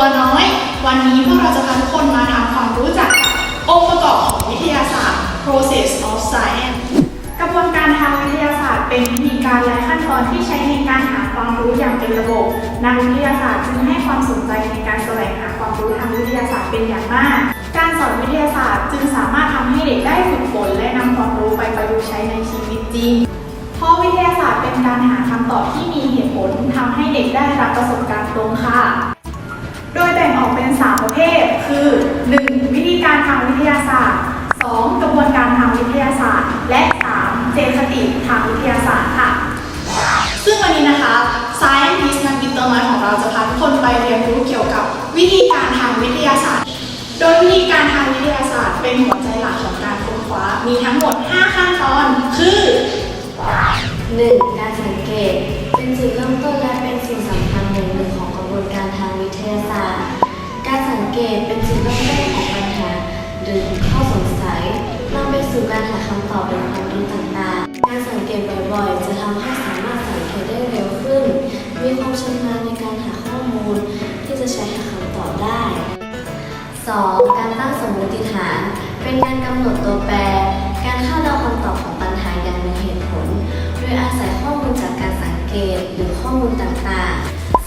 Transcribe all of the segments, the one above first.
ตัวน้อย วันนี้พวกเราจะพาทุกคนมาทำความรู้จักองค์ประกอบของวิทยาศาสตร์ process of science กระบวนการทางวิทยาศาสตร์ เป็นวิธีการและขั้นตอนที่ใช้ในการหาความรู้อย่างเป็นระบบ นักวิทยาศาสตร์จึงให้ความสนใจในการแสวงหาความรู้ทางวิทยาศาสตร์เป็นอย่างมาก การสอนวิทยาศาสตร์จึงสามารถทำให้เด็กได้ฝึกฝนและนำความรู้ไปประยุกต์ใช้ในชีวิตจริงเพราะวิทยาศาสตร์เป็นการหาคำตอบที่มีเหตุผลทำให้เด็กได้รับประสบการณ์ตรงค่ะ โดยแบ่งออกเป็น 3 ประเภท คือ 1. วิธีการทางวิทยาศาสตร์ 2. กระบวนการทางวิทยาศาสตร์ และ 3. เจนคติทางวิทยาศาสตร์ค่ะ ซึ่งวันนี้นะคะ Scientist นักบินตัวน้อยของเราจะพาทุกคนไปเรียนรู้เกี่ยวกับวิธีการทางวิทยาศาสตร์ โดยวิธีการทางวิทยาศาสตร์ เป็นหัวใจหลักของการค้นคว้า มีทั้งหมด 5 ขั้นตอน คือ 1. วิทยาศาสตร์ การสังเกตเป็นจุดเริ่มต้นของปัญหาหรือข้อสงสัยนำไปสู่การหาคำตอบในความรู้ต่างๆ การสังเกตบ่อยๆ จะทำให้สามารถสังเกตได้เร็วขึ้น มีความชำนาญในการหาข้อมูลที่จะใช้หาคำตอบได้ 2. การตั้งสมมติฐาน เป็นการกำหนดตัวแปร การคาดเดาคำตอบของปัญหาอย่างมีเหตุผล โดยอาศัยข้อมูลจากการสังเกตหรือข้อมูลต่างๆ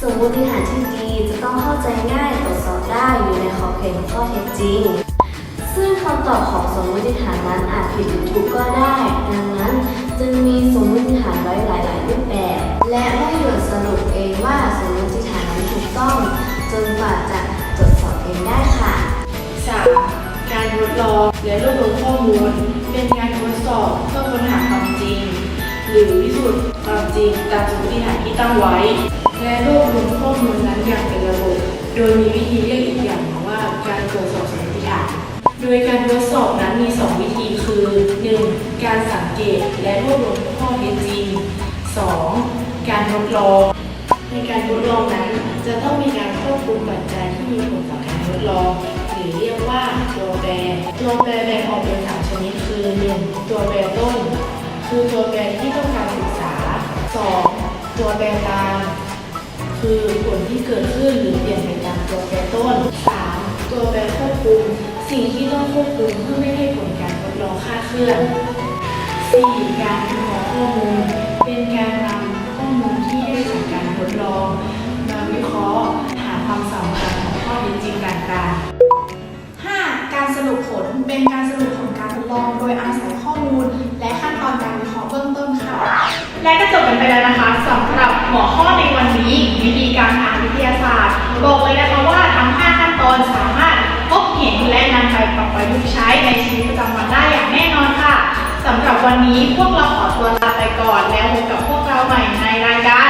สมมติฐานที่ดีจะต้องเข้าใจง่ายตรวจสอบได้อยู่ในขอบเขตของข้อเท็จจริง ซึ่งคำตอบของสมมติฐานนั้นอาจผิดหรือถูกก็ได้ ดังนั้นจึงมีสมมติฐานไว้หลาย ๆ รูปแบบ และไม่หยุดสรุปเองว่าสมมติฐานนั้นถูกต้อง จนกว่าจะตรวจสอบเองได้ค่ะ 3. การทดลองและรวบรวมข้อมูล เป็นการทดสอบเพื่อค้นหาความจริง หรือพิสูจน์ ความจริงตามสมมติฐานที่ตั้งไว้ และรวบรวมข้อมูลนั้นอย่างเป็นระบบ โดยมีวิธีเรียกอีกอย่างว่าการตรวจสอบสมมติฐาน โดยการทดสอบนั้นมี 2 วิธีคือ 1. การสังเกตและรวบรวมข้อเท็จจริง 2. การทดลอง ในการทดลองนั้นจะต้องมีการควบคุมปัจจัยที่มีผลต่อการทดลองหรือเรียกว่าตัวแปร ตัวแปรแบ่งออกเป็นสามชนิดคือ 1. ตัวแปรต้น คือตัวแปร 2. ตัวแปรตามคือผลที่เกิดขึ้นหรือเปลี่ยนไปตามตัวแปรต้น 3. ตัวแปรควบคุม สิ่งที่ต้องควบคุมเพื่อไม่ให้ผลการทดลองคลาดเคลื่อน 4. การวิเคราะห์ข้อมูล เป็นการนำข้อมูลที่ได้จากการทดลอง มาวิเคราะห์หาความสำคัญของข้อเท็จจริงต่างๆ 5. การสรุปผลเป็นการสรุปผลการทดลองโดยอาศัย กันไปแล้วนะคะสำหรับหัวข้อในวันนี้วิธีการอ่านวิทยาศาสตร์ บอกเลยนะคะว่าทั้ง 5 ขั้นตอนสามารถพบเห็นและนำไปปรับประยุกต์ใช้ในชีวิตประจำวันได้อย่างแน่นอนค่ะสำหรับวันนี้พวกเราขอตัวลาไปก่อนแล้วพบกับพวกเราใหม่ในรายการ